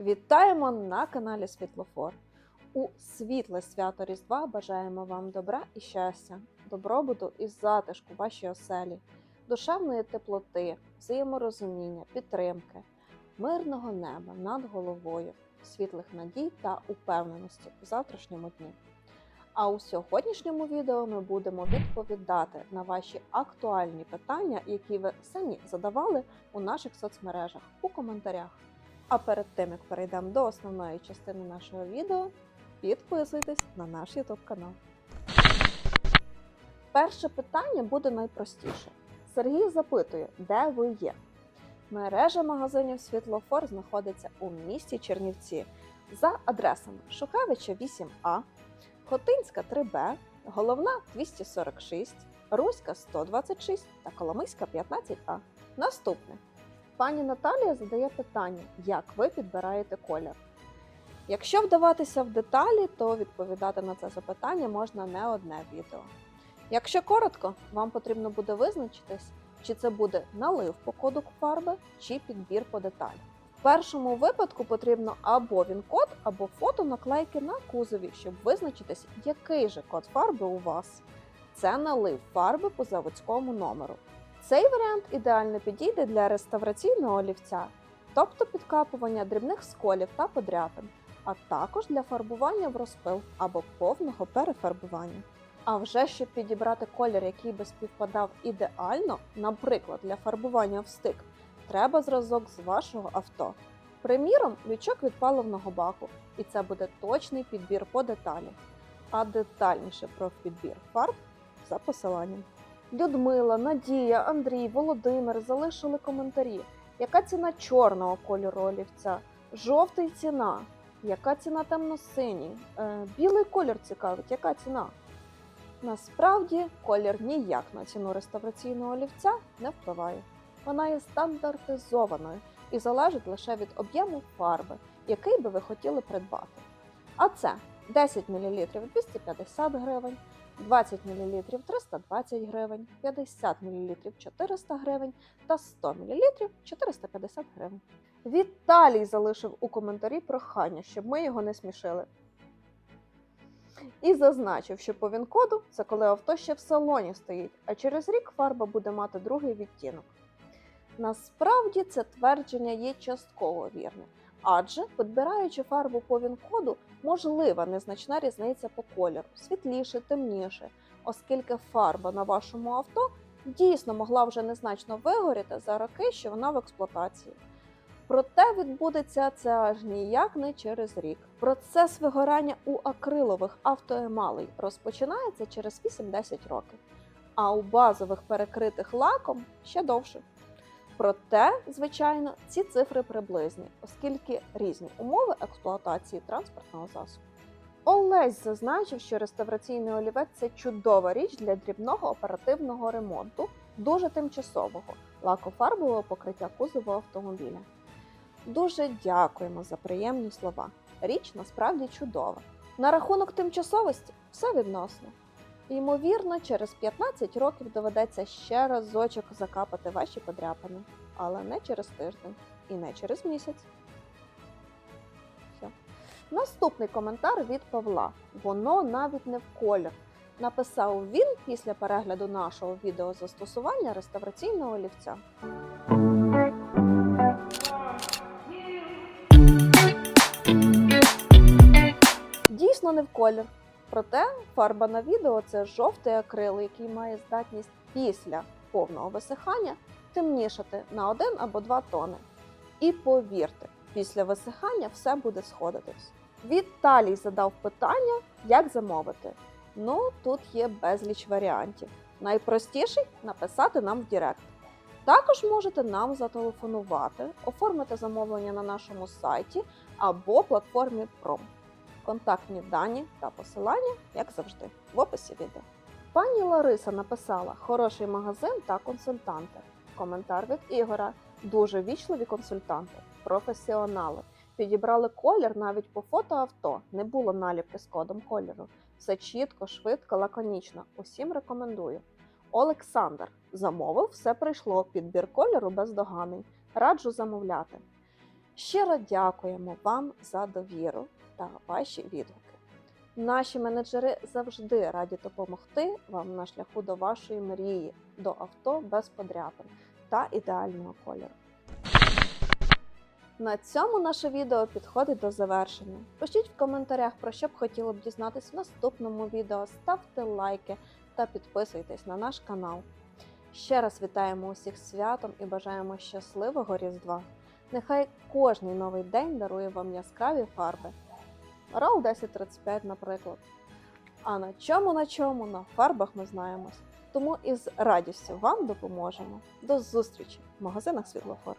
Вітаємо на каналі Світлофор. У світле свято Різдва бажаємо вам добра і щастя, добробуту і затишку вашій оселі, душевної теплоти, взаєморозуміння, підтримки, мирного неба над головою, світлих надій та упевненості в завтрашньому дні. А у сьогоднішньому відео ми будемо відповідати на ваші актуальні питання, які ви самі задавали у наших соцмережах у коментарях. А перед тим як перейдемо до основної частини нашого відео, підписуйтесь на наш YouTube канал. Перше питання буде найпростіше. Сергій запитує, де ви є. Мережа магазинів Світлофор знаходиться у місті Чернівці за адресами Шухевича 8А, Хотинська 3Б, Головна 246, Руська 126 та Коломийська 15А. Наступне. Пані Наталія задає питання, як ви підбираєте колір. Якщо вдаватися в деталі, то відповідати на це запитання можна не одне відео. Якщо коротко, вам потрібно буде визначитись, чи це буде налив по коду фарби, чи підбір по деталі. В першому випадку потрібно або він код, або фото наклейки на кузові, щоб визначитись, який же код фарби у вас. Це налив фарби по заводському номеру. Цей варіант ідеально підійде для реставраційного олівця, тобто підкапування дрібних сколів та подряпин, а також для фарбування в розпил або повного перефарбування. А вже щоб підібрати колір, який би співпадав ідеально, наприклад, для фарбування в стик, треба зразок з вашого авто. Приміром, лючок від паливного баку, і це буде точний підбір по деталі. А детальніше про підбір фарб за посиланням. Людмила, Надія, Андрій, Володимир залишили коментарі. Яка ціна чорного кольору олівця? Жовтий ціна. Яка ціна темно-синій? Е, білий колір цікавить, яка ціна? Насправді колір ніяк на ціну реставраційного олівця не впливає. Вона є стандартизованою і залежить лише від об'єму фарби, який би ви хотіли придбати. А це 10 мл 250 гривень, 20 мл 320 гривень, 50 мл 400 гривень та 100 мл 450 гривень. Віталій залишив у коментарі прохання, щоб ми його не смішили. І зазначив, що по він-коду це коли авто ще в салоні стоїть, а через рік фарба буде мати другий відтінок. Насправді це твердження є частково вірне, адже, підбираючи фарбу по він-коду, можлива незначна різниця по кольору, світліше, темніше, оскільки фарба на вашому авто дійсно могла вже незначно вигоріти за роки, що вона в експлуатації. Проте відбудеться це аж ніяк не через рік. Процес вигорання у акрилових автоемалей розпочинається через 8-10 років, а у базових перекритих лаком ще довше. Проте, звичайно, ці цифри приблизні, оскільки різні умови експлуатації транспортного засобу. Олесь зазначив, що реставраційний олівець це чудова річ для дрібного оперативного ремонту, дуже тимчасового лакофарбового покриття кузову автомобіля. Дуже дякуємо за приємні слова. Річ насправді чудова. На рахунок тимчасовості все відносно. Ймовірно, через 15 років доведеться ще разочок закапати ваші подряпини, але не через тиждень і не через місяць. Все. Наступний коментар від Павла. Воно навіть не в колір. Написав він після перегляду нашого відео застосування реставраційного олівця. Дійсно не в колір. Проте фарба на відео це жовтий акрил, який має здатність після повного висихання темнішати на 1 або 2 тони. І повірте, після висихання все буде сходитись. Віталій задав питання, як замовити. Ну, тут є безліч варіантів. Найпростіший написати нам в Директ. Також можете нам зателефонувати, оформити замовлення на нашому сайті або платформі Prom. Контактні дані та посилання, як завжди, в описі відео. Пані Лариса написала хороший магазин та консультанти. Коментар від Ігора. Дуже вічливі консультанти, професіонали. Підібрали колір навіть по фото авто. Не було наліпки з кодом кольору. Все чітко, швидко, лаконічно. Усім рекомендую. Олександр замовив, все прийшло. Підбір кольору бездоганний. Раджу замовляти. Щиро дякуємо вам за довіру та ваші відгуки. Наші менеджери завжди раді допомогти вам на шляху до вашої мрії, до авто без подряпин та ідеального кольору. На цьому наше відео підходить до завершення. Пишіть в коментарях, про що б хотіли б дізнатись в наступному відео, ставте лайки та підписуйтесь на наш канал. Ще раз вітаємо усіх святом і бажаємо щасливого Різдва! Нехай кожний новий день дарує вам яскраві фарби. RAL 1035, наприклад. А на чому на чому? На фарбах ми знаємось. Тому із радістю вам допоможемо. До зустрічі в магазинах Світлофор.